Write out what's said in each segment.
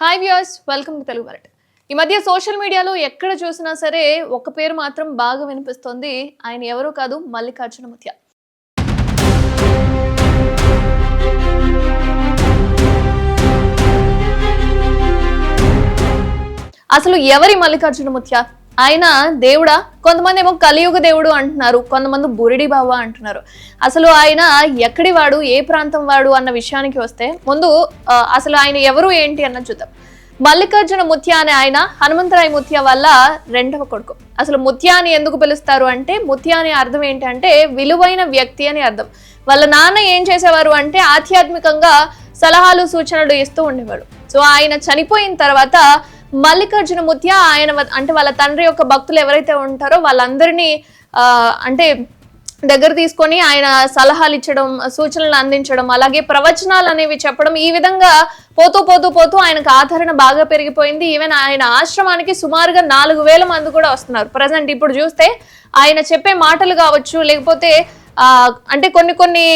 Hi viewers welcome to Telugu world ఈ మధ్య social మీడియాలో ఎక్కడ చూసినా సరే ఒక పేరు మాత్రం బాగా వినిపిస్తుంది. ఆయన ఎవరూ కాదు మల్లికార్జున ముత్య అసలు ఎవరి మల్లికార్జున ముత్య ఆయన దేవుడా కొంతమంది ఏమో కలియుగ దేవుడు అంటున్నారు కొంతమంది బురిడి బావ అంటున్నారు. అసలు ఆయన ఎక్కడి వాడు ఏ ప్రాంతం వాడు అన్న విషయానికి వస్తే ముందు అసలు ఆయన ఎవరు ఏంటి అన్న చూద్దాం. మల్లికార్జున ముత్య అనే ఆయన హనుమంతరాయ ముత్య వల్ల రెండవ కొడుకు. అసలు ముత్య అని ఎందుకు పిలుస్తారు అంటే ముత్య అనే అర్థం ఏంటంటే విలువైన వ్యక్తి అని అర్థం. వాళ్ళ నాన్న ఏం చేసేవారు అంటే ఆధ్యాత్మికంగా సలహాలు సూచనలు ఇస్తూ ఉండేవాడు. సో ఆయన చనిపోయిన తర్వాత మల్లికార్జున ముత్య ఆయన అంటే వాళ్ళ తండ్రి యొక్క భక్తులు ఎవరైతే ఉంటారో వాళ్ళందరినీ అంటే దగ్గర తీసుకొని ఆయన సలహాలు ఇచ్చడం సూచనలు అందించడం అలాగే ప్రవచనాలు అనేవి చెప్పడం ఈ విధంగా పోతూ పోతూ పోతూ ఆయనకు ఆదరణ బాగా పెరిగిపోయింది. ఈవెన్ ఆయన ఆశ్రమానికి సుమారుగా నాలుగు వేల మంది కూడా వస్తున్నారు. ప్రజెంట్ ఇప్పుడు చూస్తే ఆయన చెప్పే మాటలు కావచ్చు లేకపోతే అంటే కొన్ని కొన్ని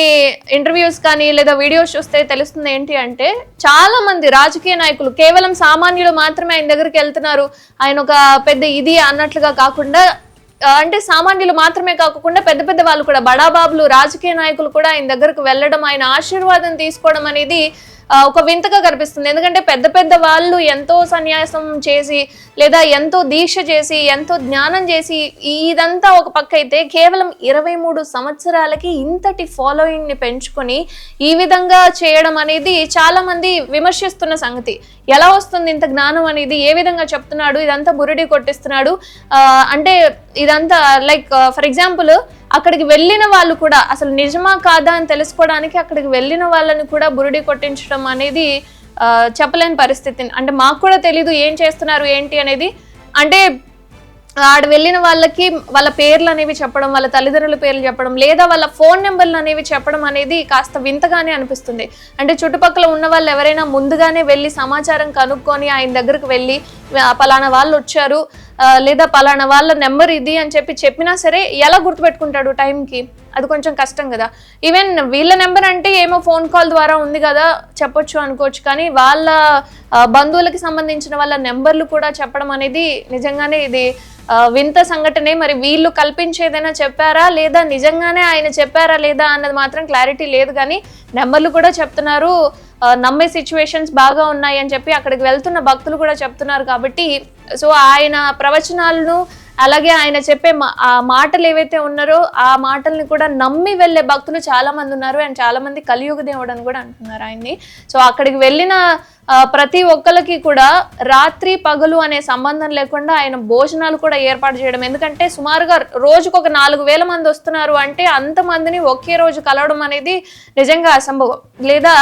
ఇంటర్వ్యూస్ కానీ లేదా వీడియోస్ చూస్తే తెలుస్తుంది ఏంటి అంటే చాలా మంది రాజకీయ నాయకులు కేవలం సామాన్యులు మాత్రమే ఆయన దగ్గరికి వెళ్తున్నారు. ఆయన ఒక పెద్ద ఇది అన్నట్లుగా కాకుండా అంటే సామాన్యులు మాత్రమే కాకుండా పెద్ద పెద్ద వాళ్ళు కూడా బడాబాబులు రాజకీయ నాయకులు కూడా ఆయన దగ్గరకు వెళ్ళడం ఆయన ఆశీర్వాదం తీసుకోవడం అనేది ఒక వింతగా కనిపిస్తుంది. ఎందుకంటే పెద్ద పెద్ద వాళ్ళు ఎంతో సన్యాసం చేసి లేదా ఎంతో దీక్ష చేసి ఎంతో జ్ఞానం చేసి ఇదంతా ఒక పక్క అయితే కేవలం ఇరవై మూడు సంవత్సరాలకి ఇంతటి ఫాలోయింగ్ని పెంచుకొని ఈ విధంగా చేయడం అనేది చాలామంది విమర్శిస్తున్న సంగతి. ఎలా వస్తుంది ఇంత జ్ఞానం అనేది? ఏ విధంగా చెప్తున్నాడు? ఇదంతా బురుడి కొట్టిస్తున్నాడు. అంటే ఇదంతా లైక్ ఫర్ ఎగ్జాంపుల్ అక్కడికి వెళ్ళిన వాళ్ళు కూడా అసలు నిజమా కాదా అని తెలుసుకోవడానికి అక్కడికి వెళ్ళిన వాళ్ళని కూడా బురుడి కొట్టించడం అనేది చెప్పలేని పరిస్థితి. అంటే మాకు కూడా తెలీదు ఏం చేస్తున్నారు ఏంటి అనేది. అంటే ఆడ వెళ్ళిన వాళ్ళకి వాళ్ళ పేర్లు అనేవి చెప్పడం వాళ్ళ తల్లిదండ్రుల పేర్లు చెప్పడం లేదా వాళ్ళ ఫోన్ నెంబర్లు అనేవి చెప్పడం అనేది కాస్త వింతగానే అనిపిస్తుంది. అంటే చుట్టుపక్కల ఉన్న వాళ్ళు ఎవరైనా ముందుగానే వెళ్ళి సమాచారం కనుక్కొని ఆయన దగ్గరకు వెళ్ళి పలానా వాళ్ళు వచ్చారు లేదా పలానా వాళ్ళ నెంబర్ ఇది అని చెప్పి చెప్పినా సరే ఎలా గుర్తుపెట్టుకుంటాడు టైంకి? అది కొంచెం కష్టం కదా. ఈవెన్ వీళ్ళ నెంబర్ అంటే ఏమో ఫోన్ కాల్ ద్వారా ఉంది కదా చెప్పొచ్చు అనుకోవచ్చు. కానీ వాళ్ళ బంధువులకి సంబంధించిన వాళ్ళ నెంబర్లు కూడా చెప్పడం అనేది నిజంగానే ఇది వింత సంఘటనే. మరి వీళ్ళు కల్పించేదైనా చెప్పారా లేదా నిజంగానే ఆయన చెప్పారా లేదా అన్నది మాత్రం క్లారిటీ లేదు. కానీ నెంబర్లు కూడా చెప్తున్నారు. నమ్మే సిచ్యువేషన్స్ బాగా ఉన్నాయి అని చెప్పి అక్కడికి వెళ్తున్న భక్తులు కూడా చెప్తున్నారు. కాబట్టి సో ఆయన ప్రవచనాలను అలాగే ఆయన చెప్పే ఆ మాటలు ఏవైతే ఉన్నారో ఆ మాటల్ని కూడా నమ్మి వెళ్ళే భక్తులు చాలా మంది ఉన్నారు అండ్ చాలా మంది కలియుగ దేవుడు అని కూడా అంటున్నారు ఆయన్ని. సో అక్కడికి వెళ్ళిన ప్రతి ఒక్కరికి కూడా రాత్రి పగలు అనే సంబంధం లేకుండా ఆయన భోజనాలు కూడా ఏర్పాటు చేయడం. ఎందుకంటే సుమారుగా రోజుకు ఒక నాలుగు వేల మంది వస్తున్నారు అంటే అంతమందిని ఒకే రోజు కలవడం అనేది నిజంగా అసంభవం. లేదా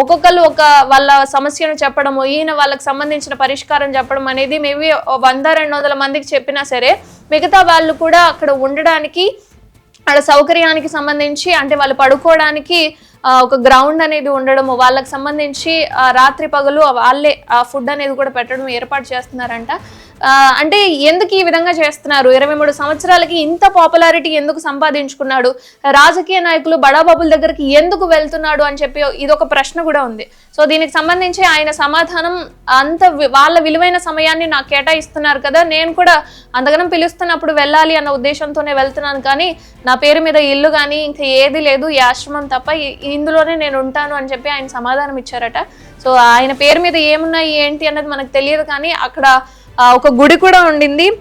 ఒక్కొక్కరు ఒక వాళ్ళ సమస్యను చెప్పడము ఈయన వాళ్ళకి సంబంధించిన పరిష్కారం చెప్పడం అనేది మేబీ వంద రెండు వందల మందికి చెప్పినా సరే మిగతా వాళ్ళు కూడా అక్కడ ఉండడానికి వాళ్ళ సౌకర్యానికి సంబంధించి అంటే వాళ్ళు పడుకోవడానికి ఒక గ్రౌండ్ అనేది ఉండడం వాళ్ళకి సంబంధించి రాత్రి పగలు వాళ్ళే ఆ ఫుడ్ అనేది కూడా పెట్టడం ఏర్పాటు చేస్తున్నారంట. అంటే ఎందుకు ఈ విధంగా చేస్తున్నారు? ఇరవై మూడు సంవత్సరాలకి ఇంత పాపులారిటీ ఎందుకు సంపాదించుకున్నాడు? రాజకీయ నాయకులు బడాబాబుల దగ్గరికి ఎందుకు వెళ్తున్నాడు అని చెప్పి ఇది ఒక ప్రశ్న కూడా ఉంది. సో దీనికి సంబంధించి ఆయన సమాధానం అంత వాళ్ళ విలువైన సమయాన్ని నాకు కేటాయిస్తున్నారు కదా నేను కూడా అంతగనం పిలుస్తున్నప్పుడు వెళ్ళాలి అన్న ఉద్దేశంతోనే వెళ్తున్నాను కానీ నా పేరు మీద ఇల్లు కానీ ఇంకా ఏది లేదు ఈ ఆశ్రమం తప్ప ఇందులోనే నేను ఉంటాను అని చెప్పి ఆయన సమాధానం ఇచ్చారట. సో ఆయన పేరు మీద ఏమున్నాయి ఏంటి అన్నది మనకు తెలియదు కానీ అక్కడ ఒక గుడి కూడా ఉండింది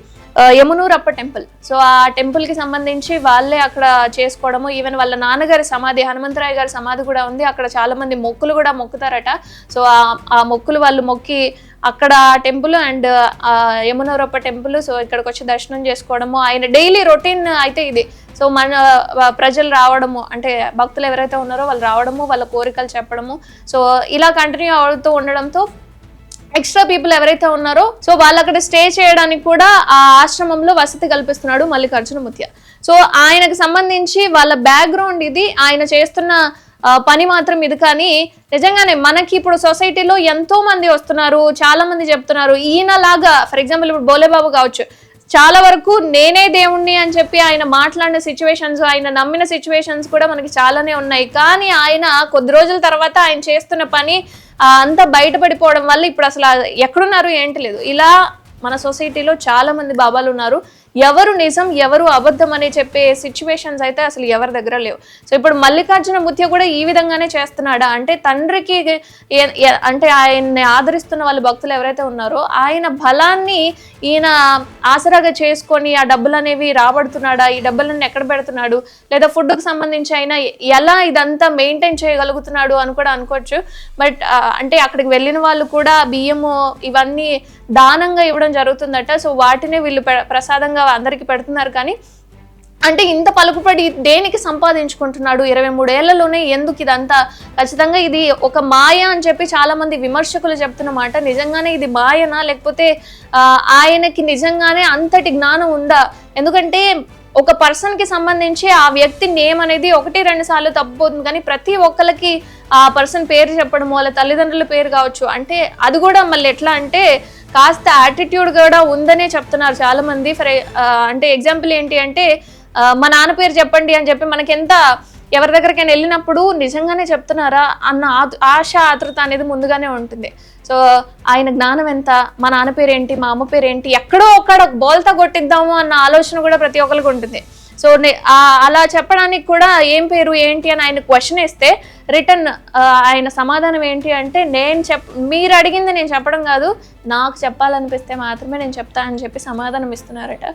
యమునూరప్ప టెంపుల్. సో ఆ టెంపుల్కి సంబంధించి వాళ్ళే అక్కడ చేసుకోవడము ఈవెన్ వాళ్ళ నాన్నగారి సమాధి హనుమంతరాయ్ గారి సమాధి కూడా ఉంది. అక్కడ చాలా మంది మొక్కులు కూడా మొక్కుతారట. సో ఆ- ఆ మొక్కులు వాళ్ళు మొక్కి అక్కడ temple and Yamunurappa temple. So ఇక్కడికి వచ్చి దర్శనం చేసుకోవడము. ఆయన డైలీ రొటీన్ అయితే ఇది. సో మన ప్రజలు రావడము అంటే భక్తులు ఎవరైతే ఉన్నారో వాళ్ళు రావడము వాళ్ళ కోరికలు చెప్పడము. సో ఇలా కంటిన్యూ అవుతూ ఉండడంతో ఎక్స్ట్రా పీపుల్ ఎవరైతే ఉన్నారో సో వాళ్ళు అక్కడ స్టే చేయడానికి కూడా ఆ ఆశ్రమంలో వసతి కల్పిస్తున్నాడు మల్లికార్జున ముత్య. సో ఆయనకు సంబంధించి వాళ్ళ బ్యాక్గ్రౌండ్ ఇది ఆయన చేస్తున్న పని మాత్రం ఇది. కానీ నిజంగానే మనకి ఇప్పుడు సొసైటీలో ఎంతో మంది వస్తున్నారు చాలా మంది చెప్తున్నారు. ఈయనలాగా ఫర్ ఎగ్జాంపుల్ ఇప్పుడు బోలేబాబు కావచ్చు. చాలా వరకు నేనే దేవుణ్ణి అని చెప్పి ఆయన మాట్లాడిన సిచ్యువేషన్స్ ఆయన నమ్మిన సిచ్యువేషన్స్ కూడా మనకి చాలానే ఉన్నాయి. కానీ ఆయన కొద్ది రోజుల తర్వాత ఆయన చేస్తున్న పని అంతా బయటపడిపోవడం వల్ల ఇప్పుడు అసలు ఎక్కడున్నారు ఏంటి లేదు. ఇలా మన సొసైటీలో చాలా మంది బాబాలు ఉన్నారు ఎవరు నిజం ఎవరు అబద్ధం అని చెప్పే సిచ్యువేషన్స్ అయితే అసలు ఎవరి దగ్గర లేవు. సో ఇప్పుడు మల్లికార్జున ముత్య కూడా ఈ విధంగానే చేస్తున్నాడా? అంటే తండ్రికి అంటే ఆయన్ని ఆదరిస్తున్న వాళ్ళ భక్తులు ఎవరైతే ఉన్నారో ఆయన బలాన్ని ఈయన ఆసరాగా చేసుకొని ఆ డబ్బులు అనేవి రాబడుతున్నాడా? ఈ డబ్బులన్నీ ఎక్కడ పెడుతున్నాడు? లేదా ఫుడ్కు సంబంధించి అయినా ఎలా ఇదంతా మెయింటైన్ చేయగలుగుతున్నాడు అని కూడా అనుకోవచ్చు. బట్ అంటే అక్కడికి వెళ్ళిన వాళ్ళు కూడా బియ్యము ఇవన్నీ దానంగా ఇవ్వడం జరుగుతుందట. సో వాటినే వీళ్ళు ప్రసాదంగా ప్రసాదంగా అందరికీ పెడుతున్నారు కానీ అంటే ఇంత పలుకుపడి దేనికి సంపాదించుకుంటున్నాడు? ఇరవై మూడేళ్ళలోనే ఎందుకు ఇదంతా? ఖచ్చితంగా ఇది ఒక మాయ అని చెప్పి చాలా మంది విమర్శకులు చెప్తున్నమాట నిజంగానే ఇది మాయనా? లేకపోతే ఆయనకి నిజంగానే అంతటి జ్ఞానం ఉందా? ఎందుకంటే ఒక పర్సన్కి సంబంధించి ఆ వ్యక్తి నేమ్ అనేది ఒకటి రెండు సార్లు తప్పిపోతుంది కానీ ప్రతి ఒక్కరికి ఆ పర్సన్ పేరు చెప్పడం వాళ్ళ తల్లిదండ్రుల పేరు కావచ్చు. అంటే అది కూడా మళ్ళీ ఎట్లా అంటే కాస్త యాటిట్యూడ్ కూడా ఉందనే చెప్తున్నారు చాలా మంది ఫర్ e- అంటే ఎగ్జాంపుల్ ఏంటి అంటే మా నాన్న పేరు చెప్పండి అని చెప్పి మనకెంత ఎవరి దగ్గరికైనా వెళ్ళినప్పుడు నిజంగానే చెప్తున్నారా అన్న ఆశ ఆతృత అనేది ముందుగానే ఉంటుంది. సో ఆయన జ్ఞానం ఎంత మా నాన్న పేరు ఏంటి మా అమ్మ పేరు ఏంటి ఎక్కడో ఒక్కడ బోల్తా కొట్టిద్దాము అన్న ఆలోచన కూడా ప్రతి ఒక్కరికి ఉంటుంది. సో అలా చెప్పడానికి కూడా ఏం పేరు ఏంటి అని ఆయన క్వశ్చన్ వేస్తే రిటర్న్ ఆయన సమాధానం ఏంటి అంటే నేను చెప్ మీరు అడిగింది నేను చెప్పడం కాదు నాకు చెప్పాలనిపిస్తే మాత్రమే నేను చెప్తా అని చెప్పి సమాధానం ఇస్తున్నారట.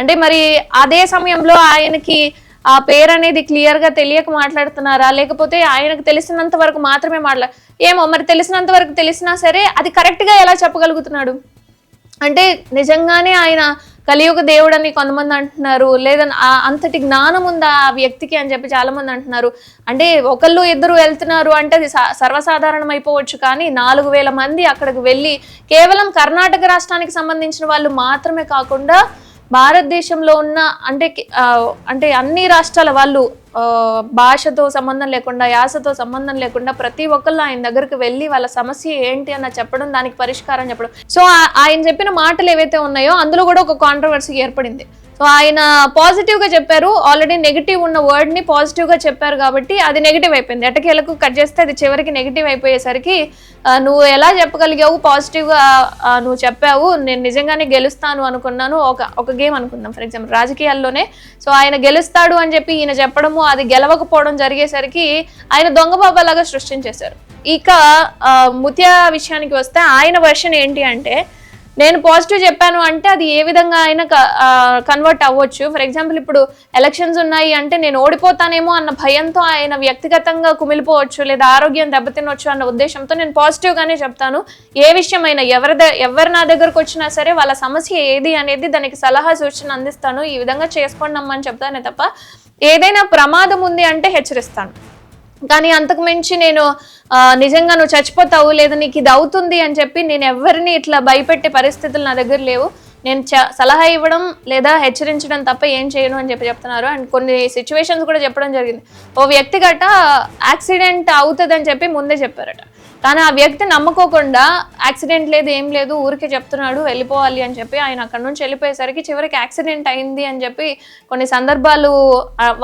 అంటే మరి అదే సమయంలో ఆయనకి ఆ పేరు అనేది క్లియర్గా తెలియక మాట్లాడుతున్నారా? లేకపోతే ఆయనకు తెలిసినంత వరకు మాత్రమే మాట్లా ఏమో మరి తెలిసినంత వరకు తెలిసినా సరే అది కరెక్ట్గా ఎలా చెప్పగలుగుతున్నాడు? అంటే నిజంగానే ఆయన కలియుగ దేవుడని కొంతమంది అంటున్నారు. లేదా ఆ- అంతటి జ్ఞానం ఉందా ఆ వ్యక్తికి అని చెప్పి చాలా మంది అంటున్నారు. అంటే ఒకళ్ళు ఇద్దరు వెళ్తున్నారు అంటే అది సర్వసాధారణం అయిపోవచ్చు కానీ నాలుగు వేల మంది అక్కడికి వెళ్ళి కేవలం కర్ణాటక రాష్ట్రానికి సంబంధించిన వాళ్ళు మాత్రమే కాకుండా భారతదేశంలో ఉన్న అంటే అంటే అన్ని రాష్ట్రాల వాళ్ళు భాషతో సంబంధం లేకుండా యాసతో సంబంధం లేకుండా ప్రతి ఒక్కళ్ళు ఆయన దగ్గరికి వెళ్ళి వాళ్ళ సమస్య ఏంటి అన్న చెప్పడం దానికి పరిష్కారం చెప్పడం. సో ఆయన చెప్పిన మాటలు ఏవైతే ఉన్నాయో అందులో కూడా ఒక కాంట్రవర్సీ ఏర్పడింది. సో ఆయన పాజిటివ్గా చెప్పారు. ఆల్రెడీ నెగిటివ్ ఉన్న వర్డ్ని పాజిటివ్గా చెప్పారు కాబట్టి అది నెగిటివ్ అయిపోయింది. ఎటకేలకు కట్ చేస్తే అది చివరికి నెగిటివ్ అయిపోయేసరికి నువ్వు ఎలా చెప్పగలిగావు? పాజిటివ్గా నువ్వు చెప్పావు. నేను నిజంగానే గెలుస్తాను అనుకున్నాను. ఒక ఒక గేమ్ అనుకుందాం. For example రాజకీయాల్లోనే. సో ఆయన గెలుస్తాడు అని చెప్పి ఈయన చెప్పడము అది గెలవకపోవడం జరిగేసరికి ఆయన దొంగ బాబాలాగా సృష్టించేశారు. ఇక ముత్యా ముత్య విషయానికి వస్తే ఆయన వర్షన్ ఏంటి అంటే నేను పాజిటివ్ చెప్పాను అంటే అది ఏ విధంగా అయినా కన్వర్ట్ అవ్వచ్చు. ఫర్ ఎగ్జాంపుల్ ఇప్పుడు ఎలక్షన్స్ ఉన్నాయి అంటే నేను ఓడిపోతానేమో అన్న భయంతో ఆయన వ్యక్తిగతంగా కుమిలిపోవచ్చు లేదా ఆరోగ్యం దెబ్బతినొచ్చు అన్న ఉద్దేశంతో నేను పాజిటివ్ గానే చెప్తాను. ఏ విషయమైనా ఎవరి ద- ఎవరు నా దగ్గరకు వచ్చినా సరే వాళ్ళ సమస్య ఏది అనేది దానికి సలహా సూచన అందిస్తాను. ఈ విధంగా చేసుకోండి అమ్మని చెప్తానే తప్ప ఏదైనా ప్రమాదం ఉంది అంటే హెచ్చరిస్తాను. కానీ అంతకు మించి నేను నిజంగా నువ్వు చచ్చిపోతావు లేదా నీకు ఇది అవుతుంది అని చెప్పి నేను ఎవరిని ఇట్లా భయపెట్టే పరిస్థితులు నా దగ్గర లేవు. నేను చ- సలహా ఇవ్వడం లేదా హెచ్చరించడం తప్ప ఏం చేయను అని చెప్పి చెప్తున్నారు. అండ్ కొన్ని సిచ్యువేషన్స్ కూడా చెప్పడం జరిగింది. ఓ వ్యక్తి గట యాక్సిడెంట్ అవుతుంది అని చెప్పి ముందే చెప్పారట. కానీ ఆ వ్యక్తి నమ్ముకోకుండా యాక్సిడెంట్ లేదు ఏం లేదు ఊరికే చెప్తున్నాడు వెళ్ళిపోవాలి అని చెప్పి ఆయన అక్కడ నుంచి వెళ్ళిపోయేసరికి చివరికి యాక్సిడెంట్ అయింది అని చెప్పి కొన్ని సందర్భాలు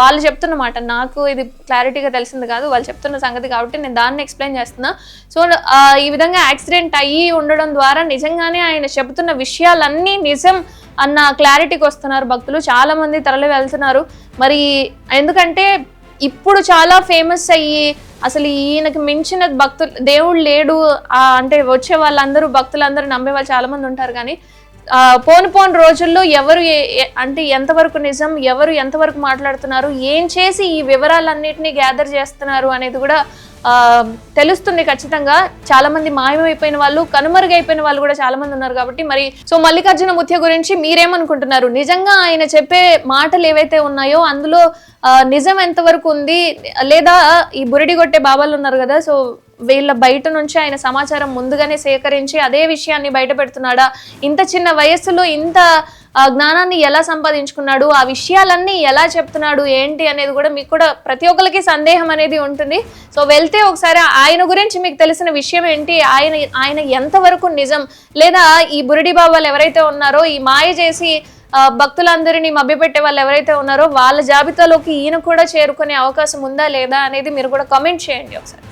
వాళ్ళు చెప్తున్నమాట నాకు ఇది క్లారిటీగా తెలిసింది కాదు వాళ్ళు చెప్తున్న సంగతి కాబట్టి నేను దాన్ని ఎక్స్ప్లెయిన్ చేస్తున్నా. సో ఈ విధంగా యాక్సిడెంట్ అయ్యి ఉండడం ద్వారా నిజంగానే ఆయన చెబుతున్న విషయాలన్నీ నిజం అన్న క్లారిటీకి వస్తున్నారు భక్తులు. చాలా మంది తరలి వెళ్తున్నారు. మరి ఎందుకంటే ఇప్పుడు చాలా ఫేమస్ అయ్యి అసలు ఈయనకి మించిన భక్తులు దేవుడు లేడు అంటే వచ్చే వాళ్ళందరూ భక్తులందరూ నమ్మే వాళ్ళు చాలా మంది ఉంటారు కానీ పోను పోను రోజుల్లో ఎవరు ఏ- అంటే ఎంతవరకు నిజం ఎవరు ఎంతవరకు మాట్లాడుతున్నారు ఏం చేసి ఈ వివరాలన్నింటినీ గ్యాదర్ చేస్తున్నారు అనేది కూడా తెలుస్తుంది ఖచ్చితంగా. చాలా మంది మాయమైపోయిన వాళ్ళు కనుమరుగైపోయిన వాళ్ళు కూడా చాలా మంది ఉన్నారు కాబట్టి మరి సో మల్లికార్జున ముత్య గురించి మీరేమనుకుంటున్నారు? నిజంగా ఆయన చెప్పే మాటలు ఏవైతే ఉన్నాయో అందులో నిజం ఎంతవరకు ఉంది? లేదా ఈ బురిడి కొట్టే బాబాలు ఉన్నారు కదా సో వీళ్ళ బయట నుంచి ఆయన సమాచారం ముందుగానే సేకరించి అదే విషయాన్ని బయట పెడుతున్నాడా? ఇంత చిన్న వయస్సులో ఇంత జ్ఞానాన్ని ఎలా సంపాదించుకున్నాడు? ఆ విషయాలన్నీ ఎలా చెప్తున్నాడు? ఏంటి అనేది కూడా మీకు కూడా ప్రతి ఒక్కరికి సందేహం అనేది ఉంటుంది. సో వెళ్తే ఒకసారి ఆయన గురించి మీకు తెలిసిన విషయం ఏంటి? ఆయన ఆయన ఎంతవరకు నిజం? లేదా ఈ బురిడి బాబాలు ఎవరైతే ఉన్నారో ఈ మాయ చేసి భక్తులందరినీ మభ్యపెట్టే వాళ్ళు ఎవరైతే ఉన్నారో వాళ్ళ జాబితాలోకి ఈయన కూడా చేరుకునే అవకాశం ఉందా లేదా అనేది మీరు కూడా కామెంట్ చేయండి ఒకసారి.